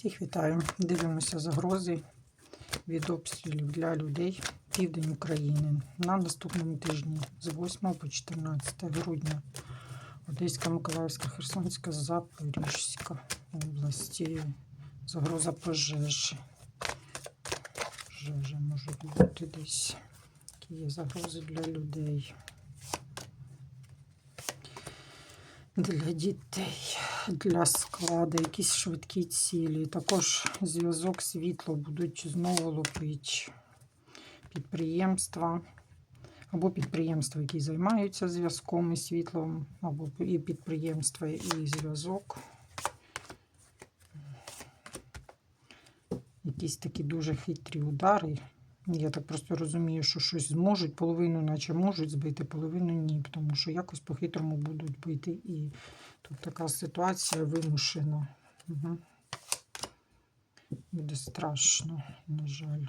Всіх вітаю. Дивимося загрози від обстрілів для людей південь України на наступному тижні з 8 по 14 грудня. Одеська, Миколаївська, Херсонська, Запорізька області. Загроза пожежі. Пожежі можуть бути десь. Які є загрози для людей. Для дітей, для складу, якісь швидкі цілі. Також зв'язок світло будуть знову лупити підприємства. Або підприємства, які займаються зв'язком і світлом, або і підприємства, і зв'язок. Якісь такі дуже хитрі удари. Я так просто розумію, що щось зможуть, половину, наче можуть збити, половину ні, тому що якось по-хитрому будуть бити. І тут така ситуація вимушена. Угу. Буде страшно, на жаль.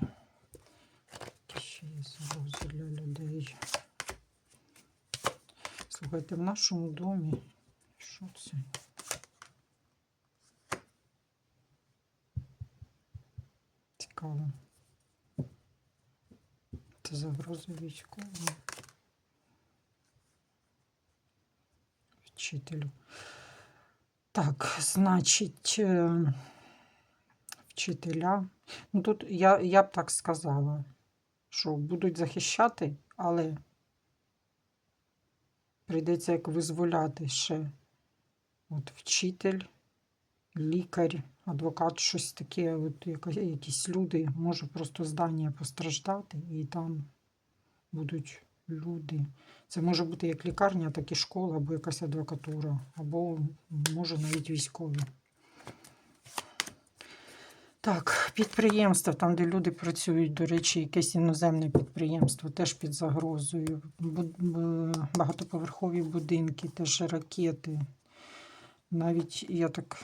Ще є загрози для людей. Слухайте, в нашому домі. Що це? Цікаво. Це загроза військовим. Вчителю. Так, значить, е, вчителя. Ну тут я, я б так сказала, що будуть захищати, але прийдеться як визволяти ще от вчитель, лікар, адвокат, щось таке, от якісь люди, може просто здання постраждати, і там будуть люди. Це може бути як лікарня, так і школа, або якась адвокатура, або може навіть військові. Так, підприємства, там, де люди працюють, до речі, якесь іноземне підприємство, теж під загрозою. Багатоповерхові будинки, теж ракети. Навіть я так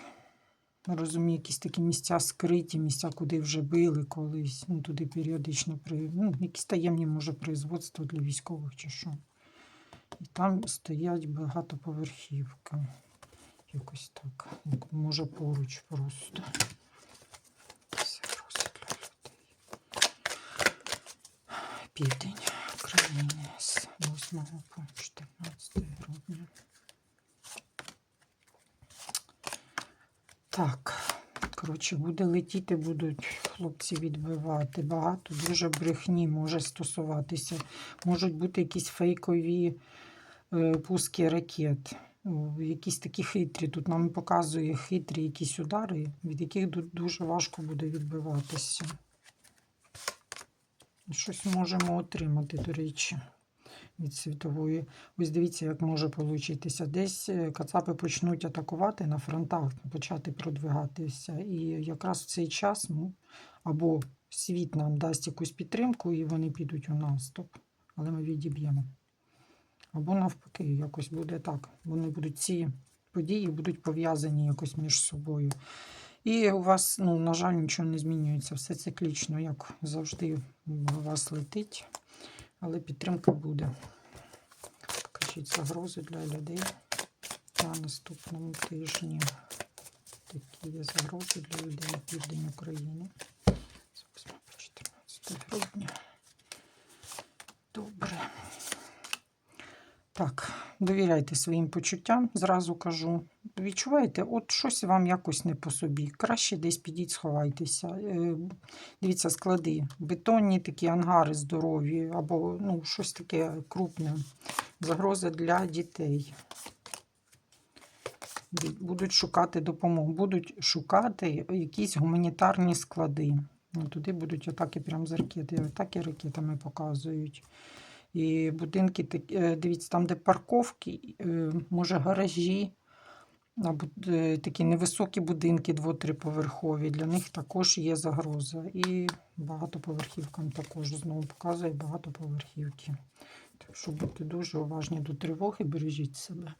розумію, якісь такі місця скриті, місця, куди вже били колись. Ну, туди періодично при ну, якісь таємні, може, производства для військових чи що. І там стоять багатоповерхівки. Якось так. як Може поруч просто. Загрози для людей. Південь України з 8 по 14 грудня. Так, коротше, буде летіти, будуть хлопці відбивати. Багато дуже брехні може стосуватися. Можуть бути якісь фейкові е, пуски ракет. Якісь такі хитрі. Тут нам показує хитрі якісь удари, від яких дуже важко буде відбиватися. Щось можемо отримати, до речі, від світової. Ось дивіться, як може получитися. Десь е, кацапи почнуть атакувати на фронтах, почати продвигатися. І якраз в цей час ну, або світ нам дасть якусь підтримку, і вони підуть у наступ, але ми відіб'ємо. Або навпаки, якось буде так. Вони будуть ці події будуть пов'язані якось між собою. І у вас, ну, на жаль, нічого не змінюється. Все циклічно, як завжди, у вас летить, але підтримка буде. Покажіть загрози для людей на наступному тижні. Такі є загрози для людей на південь України. З 8 по 14 грудня. Добре. Так, довіряйте своїм почуттям, зразу кажу. Відчуваєте, от щось вам якось не по собі. Краще десь підіть, сховайтеся. Е, Дивіться, склади, бетонні такі ангари здорові, або ну, щось таке крупне. Загроза для дітей. Будуть шукати допомогу, будуть шукати якісь гуманітарні склади. Ну, Туди будуть атаки прямо з ракети. Атаки ракетами показують. І будинки, е, дивіться, там, де парковки, е, може гаражі, такі невисокі будинки, дво-триповерхові, для них також є загроза. І багатоповерхівкам також знову показує багатоповерхівки. Так що будьте дуже уважні до тривоги, бережіть себе.